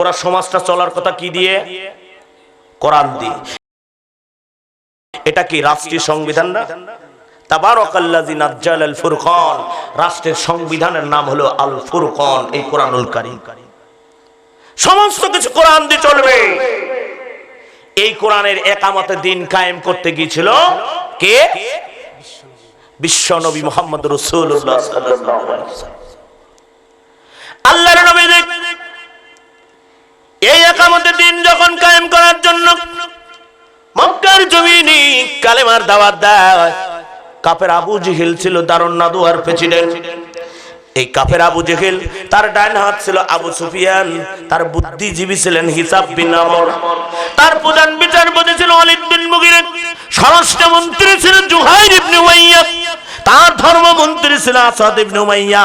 ওরা সমাজটা চলার কথা কি দিয়ে? কোরআন দিয়ে। এটা কি রাষ্ট্রীয় সংবিধান না? রাষ্ট্রের সংবিধানের নাম হলো আল ফুরকান এই কোরআনুল কারীম। সমস্ত কিছু কোরআন দিয়ে চলবে। এই কোরআনের একামতে দিন কায়েম করতে গিয়েছিল কে? বিশ্ব নবী মোহাম্মদ রসুল্লাহ আল্লাহর নবী এই একামতে দিন যখন কায়েম করার জন্য মক্কার জমিনি কালেমার দাওয়াত দেয় কাপের আবু জিহিল ছিল দারুণ নাদুয়ার প্রেসিডেন্ট। এই কাফের আবু জেহেল, তার ডান হাত ছিল আবু সুফিয়ান, তার বুদ্ধিজীবী ছিলেন হিসাব বিন আমর। তার প্রধান বিচারপতি ছিল ওয়ালিদ বিন মুগির স্বরাষ্ট্র মন্ত্রী ছিলেন জুহাইর ইবনে উমাইয়া, তার ধর্মমন্ত্রী ছিল আসাদ ইবনে উমাইয়া।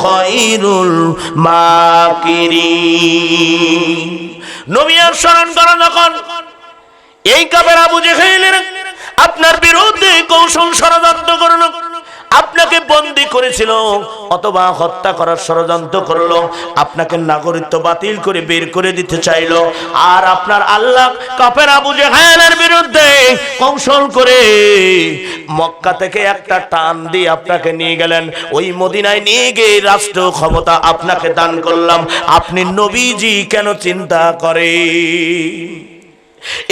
খায়রুল মাকিরিন। নবী আর স্মরণ করো যখন এই কাপের আবু জেহেলের আপনার বিরুদ্ধে কৌশল ষড়যন্ত্র করল। আপনাকে বন্দি করেছিল, অথবা হত্যা করার ষড়যন্ত্র করল, আপনাকে নাগরিকত্ব বাতিল করে বের করে দিতে চাইলো, আর আপনার আল্লাহ কাপের আবু জেহেলের বিরুদ্ধে কৌশল করে মক্কা থেকে একটা টান দিয়ে আপনাকে নিয়ে গেলেন। ওই মদিনায় নিয়ে গিয়ে রাষ্ট্র ক্ষমতা আপনাকে দান করলাম। আপনি নবীজি কেন চিন্তা করে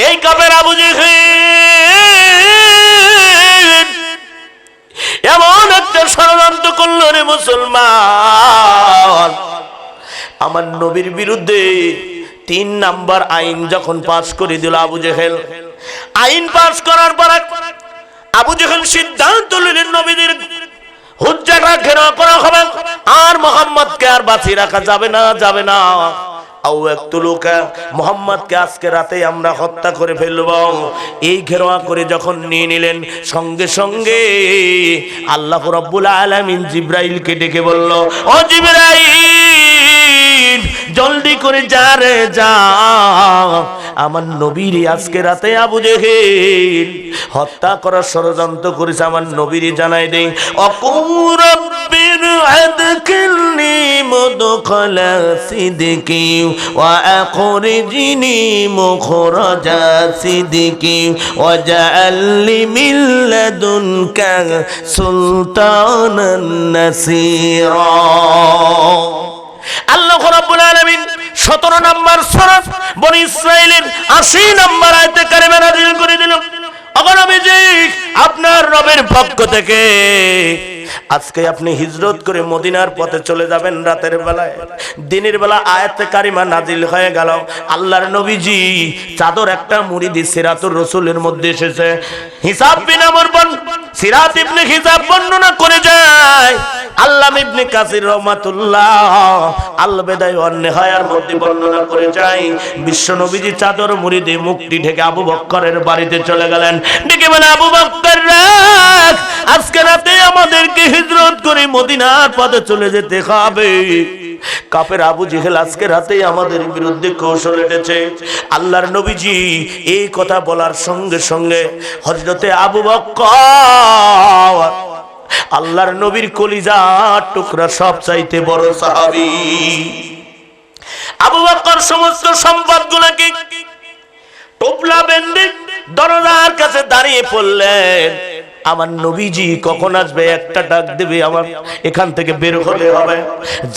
এই কাপের আবু জেহেল এমন একটা ষড়যন্ত্র করল রে মুসলমান। আমার নবীর বিরুদ্ধে তিন নাম্বার আইন যখন পাশ করে দিল আবু জেহেল, আইন পাশ করার পর আবু জেহেল সিদ্ধান্ত নিলেন নবীদের হুজ্জাটা ঘেরা করা হবে আর মোহাম্মদকে আর বাঁচিয়ে রাখা যাবে না যাবে না। আও একটু লোকা মোহাম্মদকে আজকে রাতে আমরা হত্যা করে ফেলব। এই ঘেরোয়া করে যখন নিয়ে নিলেন, সঙ্গে সঙ্গে আল্লাহ রব্বুল আলামিন জিব্রাইলকে ডেকে বলল, ও জিব্রাইল জলদি করে যা রে যা। আমার নবীর আজকে রাতে আবু জেহেল হত্যা করার ষড়যন্ত্র করেছে, আমার নবীর জানাই দেই। অকুরব্বির আদখিলনি মুদখালা সিদকি ওয়া আখরিজনি মুখরাজা সিদকি ওয়াজআলনি মিন লাদুনকা সুলতানান নাসীরা। আল্লাহ রাব্বুল আলামিন 17 নম্বর সূরা ইসরাইলের 80 নম্বর আয়াতে কারিমা নাযিল করে দিল। আপনার রবের পক্ষ থেকে আজকে আপনি হিজরত করে মদিনার পথে চলে যাবেন রাতের বেলায়। দিনের বেলা আয়াতে কারিমা নাজিল হয়ে গেল। আল্লাহর নবীজি চাদর একটা মুড়ি দিয়ে সিরাতুর রসুলের মধ্যে এসেছে। হিসাব বিন আমর বন সিরাত ইবনে হিসাব বর্ণনা করে যায় আল্লাহ ইবনে কাসির রহমাতুল্লাহ আল বেদায় অন্যায়ের মধ্যে বর্ণনা করে যায়, বিশ্ব নবীজি চাদর মুড়ি দিয়ে মুক্তি ঢেকে আবু বক্করের বাড়িতে চলে গেলেন। ডেকে বলে, আবু বক্কর রাখ, আজকে রাতে আমাদেরকে হিজরত করে মদিনার পথে চলে যেতে হবে। কাপের আবু জেহেল আজকে রাতেই আমাদের বিরুদ্ধে কৌশল এটেছে আল্লাহর নবীজি এই কথা বলার সঙ্গে সঙ্গে হজরতে আবু বক্কর আল্লাহর নবীর কলিজা টুকরা সব চাইতে বড় সাহাবি। আবু বক্কর সমস্ত সম্পদ গুলাকে টোপলা বেঁধে দরজার কাছে দাঁড়িয়ে পড়লেন। আমার নবীজি কখন আসবে? একটা ডাক দেবে আমার এখান থেকে বের হতে হবে।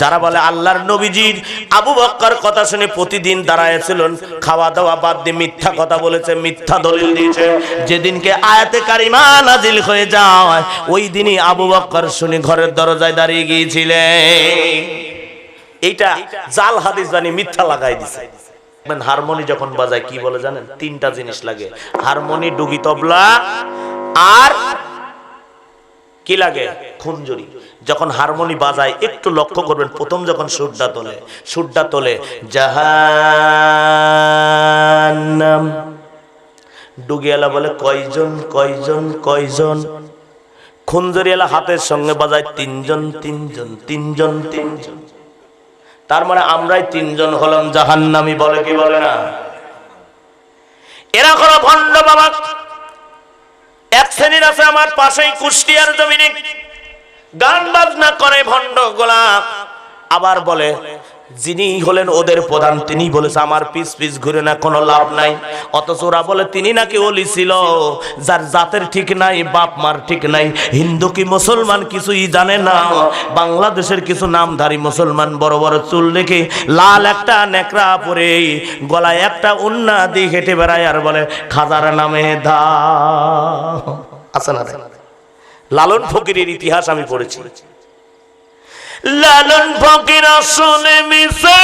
যারা বলে আল্লাহর নবীজির আবু বক্কর কথা শুনে প্রতিদিন দাঁড়ায়ছিলেন খাওয়া দাওয়া বাদ দিয়ে মিথ্যা কথা বলেছে, মিথ্যা দলিল দিয়েছে। যেদিনকে আয়াতে কারিমা নাজিল হয়ে যায়, ওই দিনই আবু বক্কর শুনে ঘরের দরজায় দাঁড়িয়ে গিয়েছিলেন। এইটা জাল হাদিস জানি মিথ্যা লাগাই দিছে। হারমোনি যখন বাজায়, কি বলে জানেন? তিনটা জিনিস লাগে। হারমোনি, ডুগি তবলা আর কি লাগে? খুঞ্জুরি যখন হারমোনি বাজায়, একটু লক্ষ্য করবেন, প্রথম যখন সুরটা তোলে সুরটা তোলে, জাহান্নাম। ডুগিয়ালা বলে, কয়জন কয়জন কয়জন? খুঞ্জরিয়ালা হাতের সঙ্গে বাজায়, তিনজন তিনজন তিনজন তিনজন। তার মানে আমরাই তিনজন হলাম, জাহান্নামি বলে কি বলে না? এরা কোনো ভণ্ড বাবা এক শ্রেণির আছে আমার পাশেই কুষ্টিয়ার জমিনে। গান বাজনা করে ভণ্ড গোলা আবার বলে, যিনি হলেন ওদের প্রধান, তিনি বলেছে, আমার পিস পিস ঘুরে না, কোনো লাভ নাই। অথচ ওরা বলে, তিনি নাকি ওলি ছিল, যার জাতের ঠিক নাই, বাপ মার ঠিক নাই। হিন্দু কি মুসলমান কিছুই জানে না? বাংলাদেশের কিছু নামধারী মুসলমান বড় বড় চুল রেখে লাল একটা নেকড়া পরে গলায় একটা উন্না দিয়ে হেঁটে বেড়ায় আর বলে, খাজার নামে দা। আছে না লালন ফকিরের ইতিহাস আমি পড়েছি। লালন ফকির আসনে মিশে।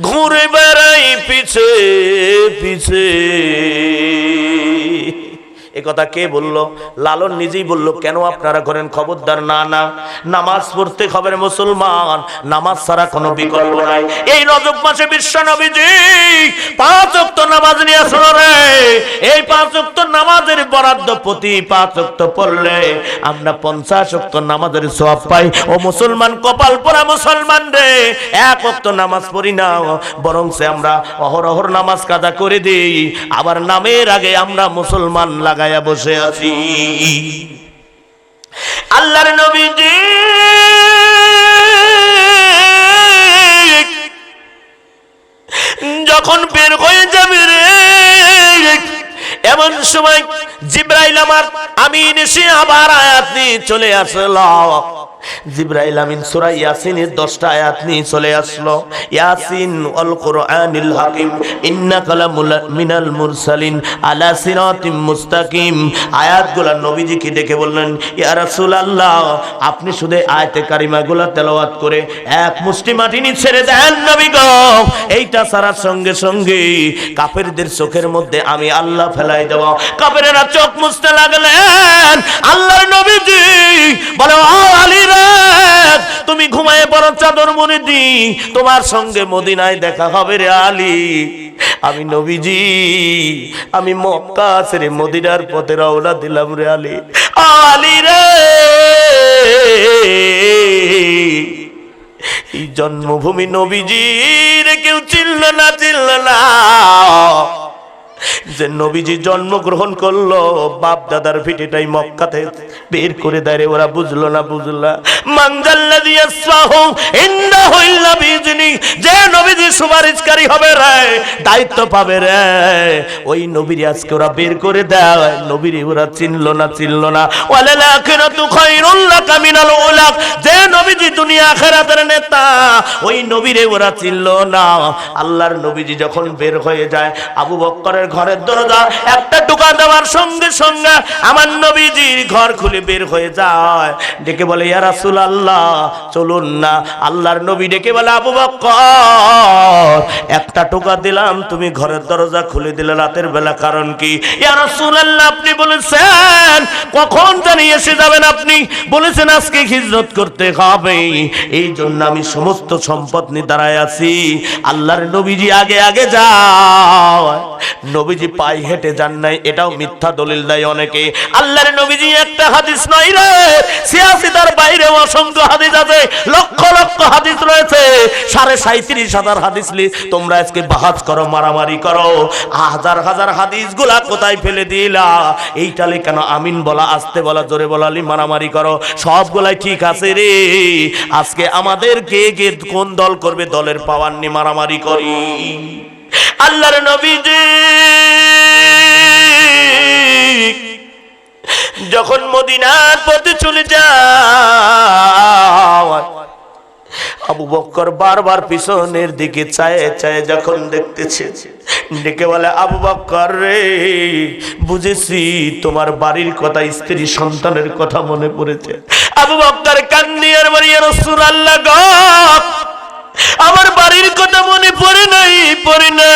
ঘুরে বেড়াই পিছে পিছে। কথা কে বলল? লালন নিজেই বলল, কেন আপনারা করেন খবরদার? না না, নামাজ পড়তে খবর মুসলমান, নামাজ ছাড়া কোনো বিকল্প নাই। এই রজব মাসে বিশ্ব নবীজি পাঁচ ওয়াক্ত নামাজ নিয়ে শোনো রে। এই পাঁচ ওয়াক্ত নামাজের বরাদ্দ প্রতি পাঁচ ওয়াক্ত পড়লে আমরা পঞ্চাশ ওয়াক্ত নামাজের সওয়াব পাই। ও মুসলমান, কপাল পরা মুসলমান রে। এক ওয়াক্ত নামাজ পড়ি না বরং সে আমরা অহরহর নামাজ কাদা করে দিই। আবার নামের আগে আমরা মুসলমান লাগাইয়া বসে আছি। আল্লাহর নবীজি। যখন বের হয়ে যাবে রে, এমন সময় জিব্রাইল আমার আমি এসে আবার আয়াত নিয়ে চলে আসলো। জিব্রাইল আমিন সূরা ইয়াসিনের 10টা আয়াত নিয়ে চলে আসলো। ইয়াসিন, আল কোরআনিল হাকিম, ইন্নাকা মিনাল মুরসালিন, আলা সিরাতিম মুস্তাকিম। আয়াতগুলো নবীজিকে ডেকে বললেন, ইয়া রাসূলুল্লাহ, আপনি শুধু আয়াতে কারিমাগুলো তেলাওয়াত করে এক মুষ্টি মাটি নিয়ে ছেড়ে দেন নবী গো। এইটা সারার সঙ্গে সঙ্গে কাফেরদের চোখের মধ্যে আমি আল্লাহ ফেলাই দেব। কাফেরেরা চোখ মুছতে লাগলেন। আল্লাহর নবীজি বলে, ও আলী রে তুমি ঘুমায় পড়ো চাদর মনে দি, তোমার সঙ্গে মদিনায় দেখা হবে রে আলী। আমি নবীজি, আমি মক্কা ছেড়ে মদিনার পথে রওনা দিলাম রে আলী। আলী রে! এই জন্মভূমি নবীজির কেউ চিনল না চিনল না। যে নবীজি জন্মগ্রহণ করল, বাপ দাদার ভিটেটাই মক্কাতে বের করে দেয় রে, ওরা বুঝলো না, বুঝলো। মানজাল্লাযী যে নবীজি সুপারিশকারী হবে রে, দায়িত্ব পাবে রে। ওই নবীর আজকে ওরা বের করে দেয়, নবীর ওরা চিনলো না চিনলো না। ওয়ালাল আখিরাতু খায়রুল লাকা মিনাল উলা যে নবীজি দুনিয়া আখিরাতের নেতা, ওই নবীরে ওরা চিনলো না। আল্লাহর নবীজি যখন বের হয়ে যায়, আবু বক্করের ঘরের দরজা, একটা টুকা দেওয়ার সঙ্গে সঙ্গে আমার নবীজির ঘর খুলে বের হয়ে যায়। ডেকে বলে, ইয়া রাসূলুল্লাহ, চলুন না। আল্লাহর নবী ডেকে বলে, আবু বক্কর একটা টোকা দিলাম, তুমি ঘরের দরজা খুলে দিলে রাতের বেলা, কারণ কি? ইয়া রাসূলুল্লাহ, আপনি বলেছেন, কখন জানি এসে যাবেন আপনি? বলেছেন আজকে হিজরত করতে হবে। এই জন্য আমি সমস্ত সম্পদ নিয়ে দাঁড়ায় আছি। আল্লাহর নবীজি আগে আগে যায়। নবীজি পাই হেঁটে যান নাই, এটাও মিথ্যা দলিল দেয় অনেকে। আল্লাহর নবীজি একটা হাদিস নয় রে ছিয়াশি তার বাইরে অসংখ্য হাদিস আছে, লক্ষ লক্ষ হাদিস রয়েছে। সাড়ে সাঁত্রিশ হাজার হাদিস লি, তোমরা আজকে বাহাজ করো, মারামারি করো। হাজার হাজার হাদিসগুলা কোথায় ফেলে দিলা? এইটালে কেন আমিন বলা, আসতে বলা, জোরে বলালি মারামারি করো? সবগুলাই ঠিক আছে রে। আজকে আমাদের কে কে কোন দল করবে, দলের পাওয়ার নিয়ে মারামারি করি। আল্লাহর নবীজি। যখন মদিনার পথে চলে যায় আবু বক্কর বারবার পিছনের দিকে চায়ে চায়ে যখন দেখতেছে, ডেকে বলে, আবু বক্কর রে, বুঝেছি তোমার বাড়ির কথা, স্ত্রী সন্তানের কথা মনে পড়েছে। আবু বক্কর কান্দিয়ার বাড়িয়ে রসুল আল্লাহ আমার বাড়ির কথা মনে পড়ে নাই, পড়ে না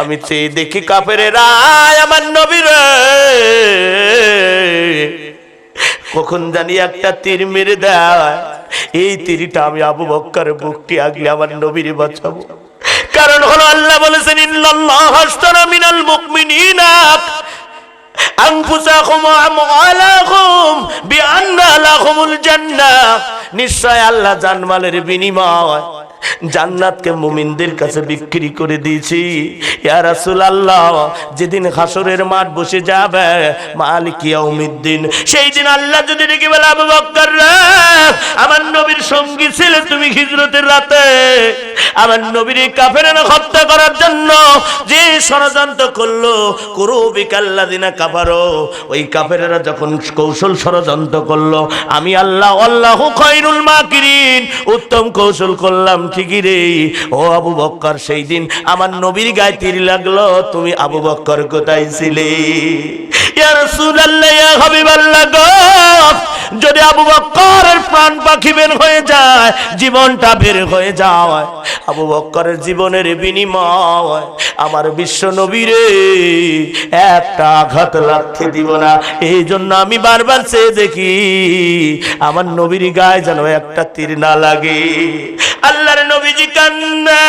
আমি চেয়ে দেখি কাপের রায় আমার নবীর। কখন জানি একটা তীর মেরে দেয়। এই তীরটা আমি আবু বক্কর বুকটি আগলে আমার নবীর বাঁচাবো। কারণ হলো আল্লাহ বলেছেন ইল্লাল্লাহ হাসতারা মিনাল মুমিনিনা। আনফুসাকুম ওয়া আমওয়ালাকুম বিআন্না লাহুমুল জান্নাহ নিশ্চয় আল্লাহ জানমালের বিনিময় জান্নাতকে মুমিনদের কাছে বিক্রি করে দিয়েছি। ইয়া রাসূলুল্লাহ, যেদিন হাসরের মাঠ বসে যাবে, মালিক ইয়াউমিদ্দিন, সেই দিন আল্লাহ যদি ডেকে বলে, আবু বকর আমার নবীর সঙ্গী ছিলে তুমি হিজরতের রাতে। আমার নবীর কাফেরেরা হত্যা করার জন্য যে ষড়যন্ত্র করল করু বিকাল্লাদিনা কাফারো। ওই কাফেরেরা যখন কৌশল ষড়যন্ত্র করল, আমি আল্লাহ আল্লাহ খৈরুল মাকিরিন। উত্তম কৌশল করলাম ঠিকই রে। ও আবু বক্কর, সেই দিন আমার নবীর গায়ে তীর লাগল। তুমি আবু বক্কর কোথায় ছিলে? যদি আবু বক্করের প্রাণ পাখি বের হয়ে যায়, জীবনটা বের হয়ে যায়। আবু বক্করের জীবনের বিনিময় আমার বিশ্ব নবীরে একটা আঘাত লাগতে দিব না। এই জন্য আমি বারবার চেয়ে দেখি, আমার নবীর গায়ে যেন একটা তীর না লাগে। আল্লাহর নবীজি কান্না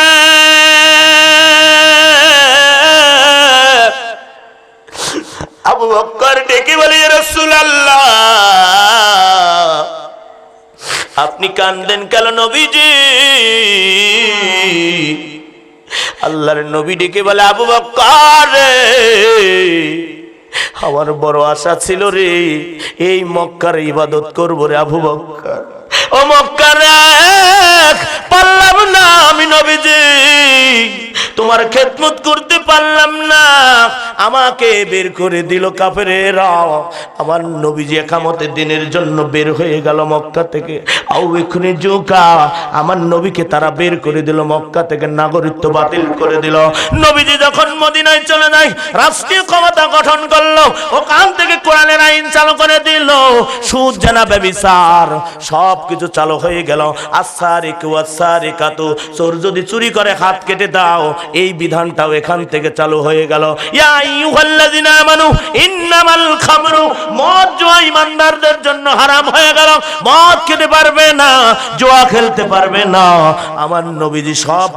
আবু বক্কর ডেকে বলে রসুল আপনি কান্দেন কেন নবীজি? আল্লাহর নবী ডেকে বলে, আবু বক্কর, আমার বড় আশা ছিল রে, এই মক্কার ইবাদত করব রে আবু বক্কর। ও মক্কার পারলাম না আমি নবীজি। তোমার খেদমত করতে পারলাম না। আমাকে বের করে দিল কাফেরেরা। আমার নবীজি একামতের দিনের জন্য বের হয়ে গেল মক্কা থেকে। আউ এক্ষুনি জোকা। আমার নবীকে তারা বের করে দিল মক্কা থেকে, নাগরিকত্ব বাতিল করে দিল। নবীজি যখন মদিনায় চলে যায়, রাষ্ট্রীয় ক্ষমতা গঠন করল, ওখান থেকে কোরআনের আইন চালু করে দিল। সুদ, জানা, ব্যবিচার সব কিছু চালু হয়ে গেল। আসারে কেউ আসারে কাতু চোর যদি চুরি করে, হাত কেটে দাও এই বিধানটাও এখান থেকে চালু হয়ে গেল।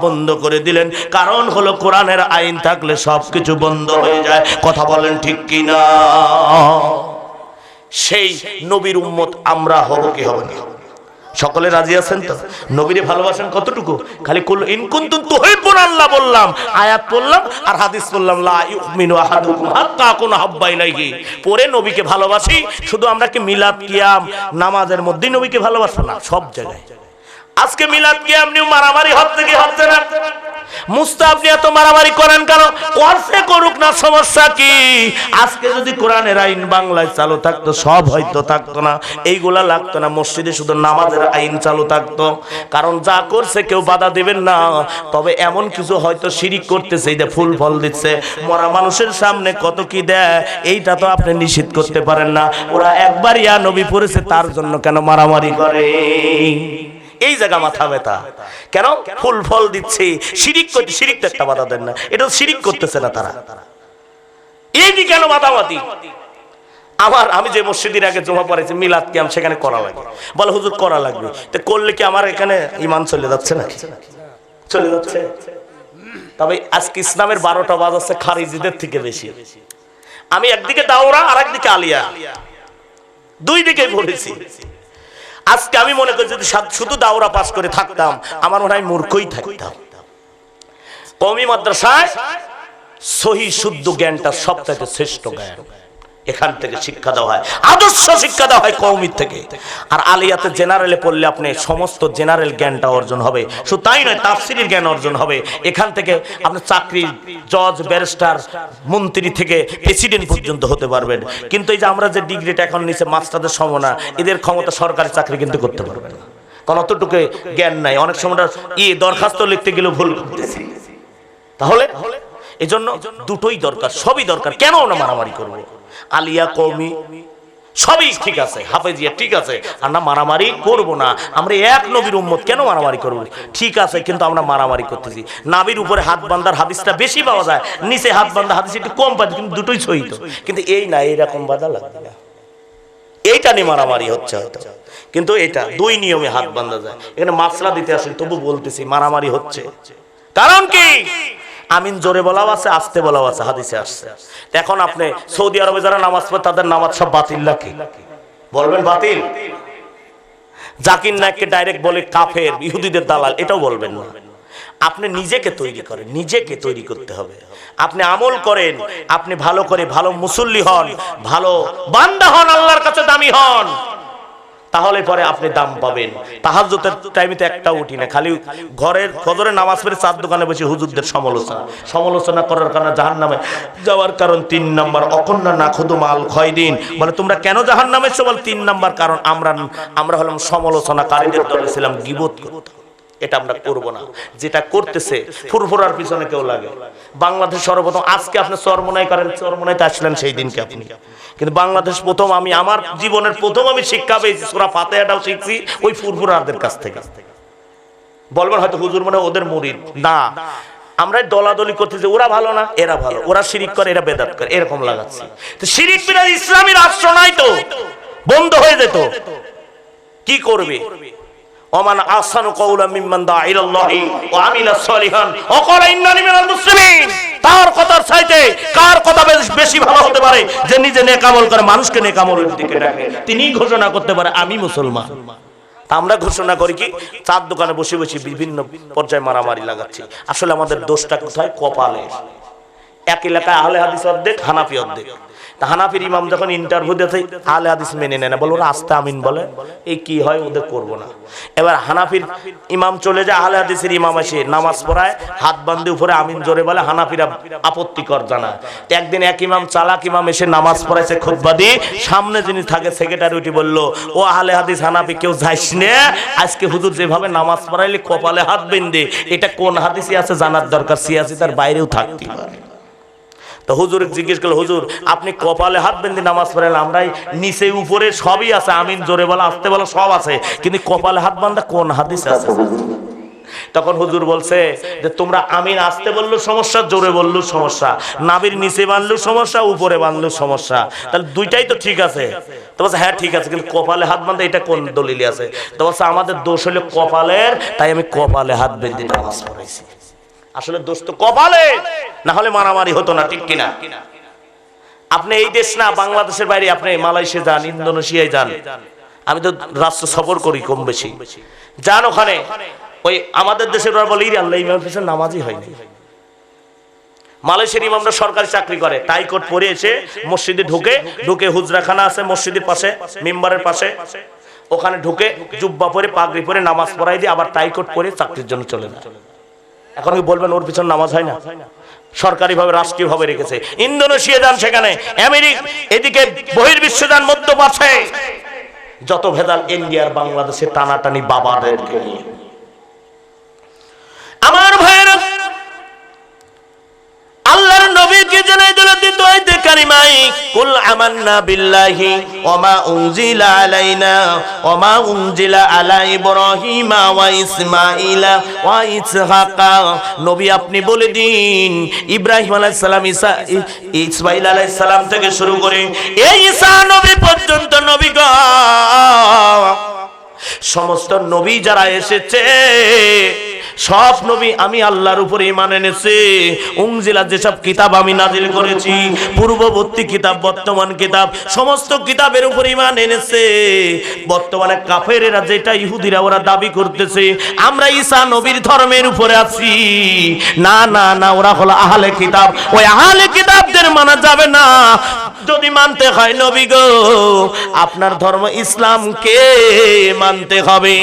বন্ধ করে দিলেন। কারণ হলো কোরআনের আইন থাকলে সব কিছু বন্ধ হয়ে যায়। কথা বলেন ঠিক কি না সেই নবীর উম্মত আমরা হব কি হবে না? সকলে রাজি আছেন তো? নবীরে ভালোবাসেন কতটুকু? খালি কুল ইন কুনতুম তুহিব্বুন আল্লাহ বললাম, আয়াত পড়লাম আর হাদিস বললাম লা ইউমিনু আহাদুকুম হাত্তা কুন হাব্বা ইলাইহি। পরে নবীকে ভালোবাসি, শুধু আমরা কি মিলাদ, কিয়াম, নামাজের মধ্যে নবীকে ভালোবাসা না, সব জায়গায়। আজকে মিলাদ কিয়াম নিয়ে মারামারি হচ্ছে কি হচ্ছে না? আপনি এত মারামারি করেন করুক না, সমস্যা কি? আজকে যদি আইন বাংলায় চালু থাকতো, সব হয়তো থাকতো না। এইগুলা লাগতো না, মসজিদে শুধু নামাজের আইন চালু থাকতো। কারণ যা করছে কেউ বাধা দেবেন না। তবে এমন কিছু হয়তো করতেছে, এই যে ফুল ফল দিচ্ছে। মরা মানুষের সামনে কত কি দেয়, এইটা তো আপনি নিষিদ্ধ করতে পারেন না। ওরা একবার ইয়া নবী পড়েছে, তার জন্য কেন মারামারি করে? এই জায়গা মাথা ব্যথা। কেন? ফুল ফল দিচ্ছে, শিরিক করতে শিরিক তো একটা বাধা দেন না। এটা শিরিক করতেছে না তারা। এই কি কেন মাতামাতি আমার আমি যে মসজিদের আগে জমা পড়েছি, মিলাদ কিয়াম সেখানে করা লাগে। বলে, হুজুর, করা লাগবে। তো করলে কি আমার এখানে ইমান চলে যাচ্ছে না চলে যাচ্ছে। তবে আজকে ইসলামের বারোটা বাজাচ্ছে খারিজিদের থেকে বেশি। আমি একদিকে দাওরা আর একদিকে আলিয়া। দুই দিকে পড়েছি আজকে আমি মনে করি যদি শুধু দাওরা পাস করে থাকতাম, আমার মনে হয় মূর্খই থাকতাম। কমি মাদ্রাসায় সহি শুদ্ধ জ্ঞানটা সবথেকে শ্রেষ্ঠ জ্ঞান। এখান থেকে শিক্ষা দেওয়া হয়, আদর্শ শিক্ষা দেওয়া হয় কৌমির থেকে। আর আলিয়াতে জেনারেলে পড়লে আপনি সমস্ত জেনারেল জ্ঞানটা অর্জন হবে। শুধু তাই নয়, তাফসিরের জ্ঞান অর্জন হবে। এখান থেকে আপনি চাকরি জজ, ব্যারিস্টার, মন্ত্রী থেকে প্রেসিডেন্ট পর্যন্ত হতে পারবেন। কিন্তু এই যে আমরা যে ডিগ্রিটা এখন নিচে মাস্টারদের সমনা এদের ক্ষমতা সরকারি চাকরি কিন্তু করতে পারবেন না। কারণ অতটুকু জ্ঞান নাই। অনেক সময় ই, দরখাস্ত লিখতে গেলেও ভুল করতেছি। তাহলে? এজন্য দুটোই দরকার, সবই দরকার। কেন আমরা মারামারি করব? আলিয়া কৌমি সবই ঠিক আছে, হাফেজিয়া ঠিক আছে না মারামারি করব না। আমরা এক নবীর উম্মত, কেন মারামারি করব? ঠিক আছে, কিন্তু আমরা মারামারি করতেছি। নাবির উপরে হাত বান্দার হাদিসটা বেশি পাওয়া যায়, নিচে হাত বান্ধা হাদিস একটু কম পাই কিন্তু দুটোই সহিত কিন্তু এই না, এইরকম বাধা লাগবে না এইটা নিয়ে মারামারি হচ্ছে হয়তো। কিন্তু এটা, দুই নিয়মে হাত বান্ধা যায়। এখানে মাসলা দিতে আসেন তবু বলতেছি, মারামারি হচ্ছে। কারণ কি? আমিন জোরে বলাও আছে, আস্তে বলাও আছে, হাদিসে আসছে। এখন আপনি সৌদি আরবে যারা নামাজ পড়ে, তাদের নামাজ সব বাতিল নাকি? বলবেন বাতিল? জাকির নায়ককে ডাইরেক্ট বলে কাফের, ইহুদিদের দালাল, এটাও বলবেন না। আপনি নিজেকে তৈরি করেন, নিজেকে তৈরি করতে হবে। আপনি আমল করেন, আপনি ভালো করে, ভালো মুসল্লি হন, ভালো বান্দা হন, আল্লাহর কাছে দামি হন। তাহলে পরে আপনি দাম পাবেন। তাহাজ্জুদের টাইমে তো একটা উঠি না। খালি ঘরের ফজরের নামাজ পড়ে চার দোকানে বসে হুজুরদের সমালোচনা। সমালোচনা করার কারণে জাহান নামে যাওয়ার কারণ তিন নম্বর। অকন্যা না খুদু মাল ক্ষয় দিন। মানে তোমরা কেন জাহান নামে বল তিন নম্বর কারণ আমরা আমরা হলাম সমালোচনাকারীদের দলে ছিলাম গিবোধ করতাম। এটা আমরা করব না। যেটা করতেছে ফুরফুরার পিছনে কেউ লাগে। বাংলাদেশ সর্বপ্রথম আজকে আপনি চরমনাই করেন চরমনাইতে আসলেন সেই দিনকে আপনি। কিন্তু বাংলাদেশ প্রথম আমি আমার জীবনের প্রথম আমি শিক্ষা পেয়েছি সুরা ফাতেহাটাও শিখছি ওই ফুরফুরারদের কাছ থেকে। বলবেন হয়তো হুজুর মনে হয় ওদের মুরিদ। না। আমরা দলাদলি করতেছি ওরা ভালো না এরা ভালো। ওরা শিরিক করে এরা বেদাত করে এরকম লাগাচ্ছি। তো শিরিক বিনা ইসলামী রাষ্ট্র নাই তো। বন্ধ হয়ে যেত। কি করবে? ওমান মিম্মান দা ওয়া আমিলা সলিহান। মিনাল মুসলিমিন। তার কথার চাইতে কার কথা বেশি ভালো হতে পারে? যে নিজে নেক আমল করে, মানুষকে নেক আমলের দিকে ডাকে তিনি ঘোষণা করতে পারে, আমি মুসলমান। তা আমরা ঘোষণা করি কি? চার দোকানে বসে বসে বিভিন্ন পর্যায়ে মারামারি লাগাচ্ছি। আসলে আমাদের দোষটা কোথায়? কপালে। এক এলাকায় আহলে হাদিস অর্ধেক, হানাফি অর্ধেক। হানাফির ইমাম যখন ইন্টারভিউ দিতে আহলে হাদিস মেনে নেয় না। বলে, ওরা আস্তে আমিন বলে। এই কি হয়? ওদের করব না। এবার হানাফির ইমাম চলে যায়, আহলে হাদিসের ইমাম এসে নামাজ পড়ায়, হাত বান্ধে উপরে আমিন জোরে বলে, হানাফিরা আপত্তিকর জানা একদিন এক ইমাম, চালাক ইমাম এসে নামাজ পড়াইছে খুতবা দিয়ে, সামনে যিনি থাকে সেক্রেটারি উঠি বলল, ও আহলে হাদিস, হানাফি, কেউ যাইস নে? আজকে হুজুর যেভাবে নামাজ পড়াইলে, কপালে হাত বেঁধে। এটা কোন হাদিসে আছে? জানার দরকার। সিয়াসি তার বাইরেও থাকতে পারে। তো হুজুর জিজ্ঞেস করল হুজুর আপনি কপালে হাত বেঁধে নামাজ পড়েন আমরাই নিচে উপরে সবই আছে আমিন জোরে বলা আসতে বলা সব আছে। কিন্তু কপালে হাত বান্ধা কোন হাদিস আছে? তখন হুজুর বলছে যে তোমরা আমিন আসতে বলল সমস্যা জোরে বলল সমস্যা। নাবির নিচে বানলেও সমস্যা উপরে বানলেও সমস্যা। তাহলে দুইটাই তো ঠিক আছে। তো বলছে হ্যাঁ ঠিক আছে কিন্তু কপালে হাত বান্ধা এটা কোন দলিলে আছে? তো বলছে আমাদের দোষ হলো কপালের তাই আমি কপালে হাত বেঁধে নামাজ পড়াইছি। আসলে দোষ তো কপালে না হলে মারামারি হতো না ঠিক কিনা? আপনি এই দেশ না বাংলাদেশের বাইরে আপনি মালয়েশিয়া যান ইন্দোনেশিয়ায় যান। আমি তো রাষ্ট্র সফর করি কম বেশি। যান ওখানে। ওই আমাদের দেশের ওরা বলে "ইরে আল্লাহ ইমাম পিছনে নামাজই হয়নি। মালয়েশিয়ার ইমামরা সরকারি চাকরি করে। টাই কোট পরে এসে মসজিদে ঢুকে ঢুকে হুজরাখানা আছে মসজিদের পাশে মেম্বারের পাশে। ওখানে ঢুকে জুব্বা পরে পাগড়ি পরে নামাজ পড়াই দিয়ে আবার টাই কোট পরে চাকরির জন্য চলে যায়। এখন বলবেন ওর পিছনে নামাজ হয় না। সরকারি ভাবে রাষ্ট্রীয় ভাবে রেখেছে। ইন্দোনেশিয়া যান সেখানে, আমেরিকা, এদিকে বহির্বিশ্ব যান মধ্যপ্রাচ্যে। যত ভেদাল ইন্ডিয়ার বাংলাদেশে টানাটানি বাবাদেরকে নিয়ে আমার ভাইয়েরা আল্লাহর নবীকে জানাই দিল দ্বিতীয় আয়াতে কারিমাই কুল আমান্না বিল্লাহি ওয়া মা উনজিলা আলাইনা ওয়া মা উনজিলা আলা ইব্রাহিমা ওয়া ইসমাঈলা ওয়া নবী আপনি বলে দিন, ইব্রাহিম আলাইহিস সালাম ঈসা ইসমাঈল আলাইহিস সালাম থেকে শুরু করে এই ঈসা নবী পর্যন্ত নবীগণ সমস্ত নবী যারা এসেছে সব নবী আমি আল্লাহর উপরে ইমান এনেছি। উংজিলা যেসব কিতাব আমি নাজিল করেছি, পূর্ববর্তী কিতাব, বর্তমান কিতাব, সমস্ত কিতাবের উপর ইমান এনেছে। বর্তমানে কাফেরেরা যেটা ইহুদিরা ওরা দাবি করতেছে, আমরা ঈসা নবীর ধর্মের উপরে আছি। না না না, ওরা হলো আহলে কিতাব। ওই আহলে কিতাবদের মানা যাবে না। যদি মানতে হয় নবী গো, আপনার ধর্ম ইসলামকে মানতে হবে।